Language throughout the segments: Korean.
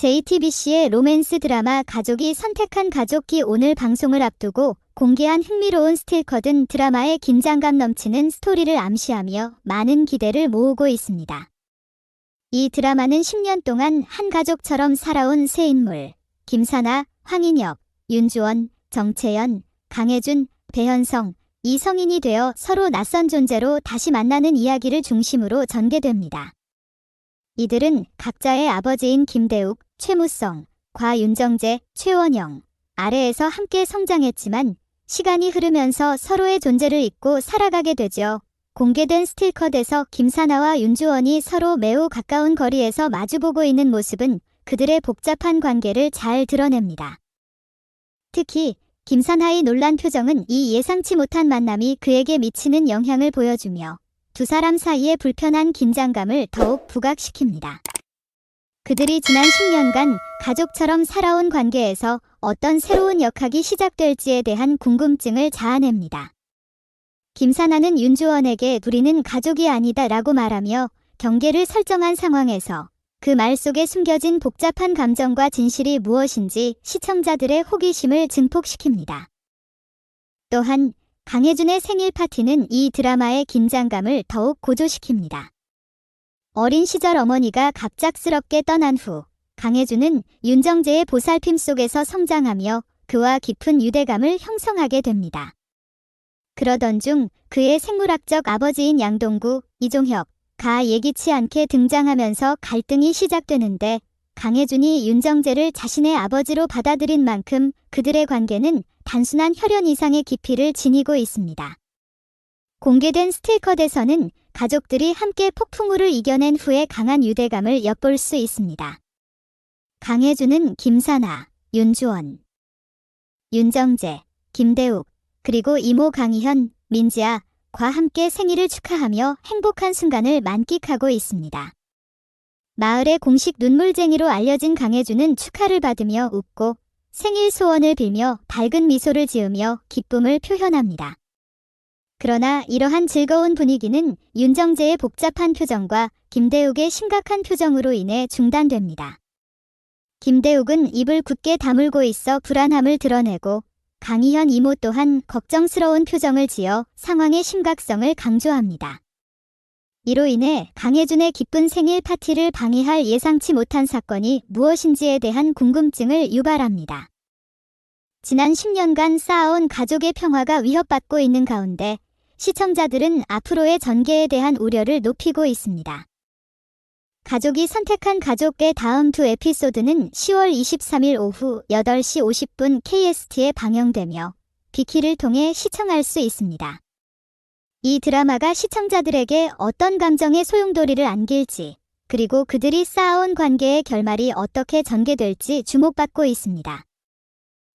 JTBC의 로맨스 드라마 가족이 선택한 가족기 오늘 방송을 앞두고 공개한 흥미로운 스틸컷은 드라마의 긴장감 넘치는 스토리를 암시하며 많은 기대를 모으고 있습니다. 이 드라마는 10년 동안 한 가족처럼 살아온 세 인물, 김사나, 황인혁, 윤주원, 정채연, 강혜준, 배현성, 이 성인이 되어 서로 낯선 존재로 다시 만나는 이야기를 중심으로 전개됩니다. 이들은 각자의 아버지인 김대욱, 최무성, 과윤정재, 최원영 아래에서 함께 성장했지만 시간이 흐르면서 서로의 존재를 잊고 살아가게 되죠. 공개된 스틸컷에서 김사나와 윤주원이 서로 매우 가까운 거리에서 마주보고 있는 모습은 그들의 복잡한 관계를 잘 드러냅니다. 특히 김사나의 놀란 표정은 이 예상치 못한 만남이 그에게 미치는 영향을 보여주며 두 사람 사이의 불편한 긴장감을 더욱 부각시킵니다. 그들이 지난 10년간 가족처럼 살아온 관계에서 어떤 새로운 역학이 시작될지에 대한 궁금증을 자아냅니다. 김사나는 윤주원에게 우리는 가족이 아니다 라고 말하며 경계를 설정한 상황에서 그 말 속에 숨겨진 복잡한 감정과 진실이 무엇인지 시청자들의 호기심을 증폭시킵니다. 또한 강혜준의 생일 파티는 이 드라마의 긴장감을 더욱 고조시킵니다. 어린 시절 어머니가 갑작스럽게 떠난 후 강혜준은 윤정재의 보살핌 속에서 성장하며 그와 깊은 유대감을 형성하게 됩니다. 그러던 중 그의 생물학적 아버지인 양동구, 이종혁, 가 예기치 않게 등장하면서 갈등이 시작되는데 강혜준이 윤정재를 자신의 아버지로 받아들인 만큼 그들의 관계는 단순한 혈연 이상의 깊이를 지니고 있습니다. 공개된 스틸컷에서는 가족들이 함께 폭풍우를 이겨낸 후에 강한 유대감을 엿볼 수 있습니다. 강혜준은 김사나, 윤주원, 윤정재, 김대욱, 그리고 이모 강희현, 민지아, 과 함께 생일을 축하하며 행복한 순간을 만끽하고 있습니다. 마을의 공식 눈물쟁이로 알려진 강혜준은 축하를 받으며 웃고 생일 소원을 빌며 밝은 미소를 지으며 기쁨을 표현합니다. 그러나 이러한 즐거운 분위기는 윤정재의 복잡한 표정과 김대욱의 심각한 표정으로 인해 중단됩니다. 김대욱은 입을 굳게 다물고 있어 불안함을 드러내고 강희현 이모 또한 걱정스러운 표정을 지어 상황의 심각성을 강조합니다. 이로 인해 강혜준의 기쁜 생일 파티를 방해할 예상치 못한 사건이 무엇인지에 대한 궁금증을 유발합니다. 지난 10년간 쌓아온 가족의 평화가 위협받고 있는 가운데 시청자들은 앞으로의 전개에 대한 우려를 높이고 있습니다. 가족이 선택한 가족의 다음 두 에피소드는 10월 23일 오후 8시 50분 KST에 방영되며 비키를 통해 시청할 수 있습니다. 이 드라마가 시청자들에게 어떤 감정의 소용돌이를 안길지, 그리고 그들이 쌓아온 관계의 결말이 어떻게 전개될지 주목받고 있습니다.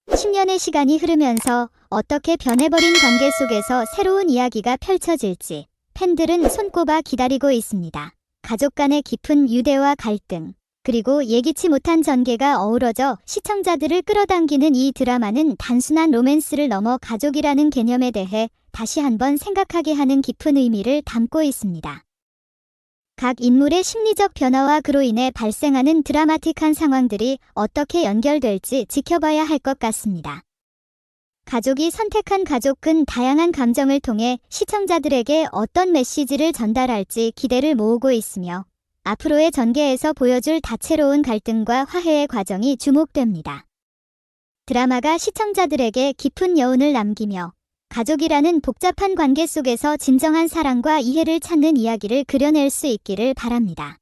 10년의 시간이 흐르면서 어떻게 변해버린 관계 속에서 새로운 이야기가 펼쳐질지 팬들은 손꼽아 기다리고 있습니다. 가족 간의 깊은 유대와 갈등, 그리고 예기치 못한 전개가 어우러져 시청자들을 끌어당기는 이 드라마는 단순한 로맨스를 넘어 가족이라는 개념에 대해 다시 한번 생각하게 하는 깊은 의미를 담고 있습니다. 각 인물의 심리적 변화와 그로 인해 발생하는 드라마틱한 상황들이 어떻게 연결될지 지켜봐야 할 것 같습니다. 가족이 선택한 가족은 다양한 감정을 통해 시청자들에게 어떤 메시지를 전달할지 기대를 모으고 있으며 앞으로의 전개에서 보여줄 다채로운 갈등과 화해의 과정이 주목됩니다. 드라마가 시청자들에게 깊은 여운을 남기며 가족이라는 복잡한 관계 속에서 진정한 사랑과 이해를 찾는 이야기를 그려낼 수 있기를 바랍니다.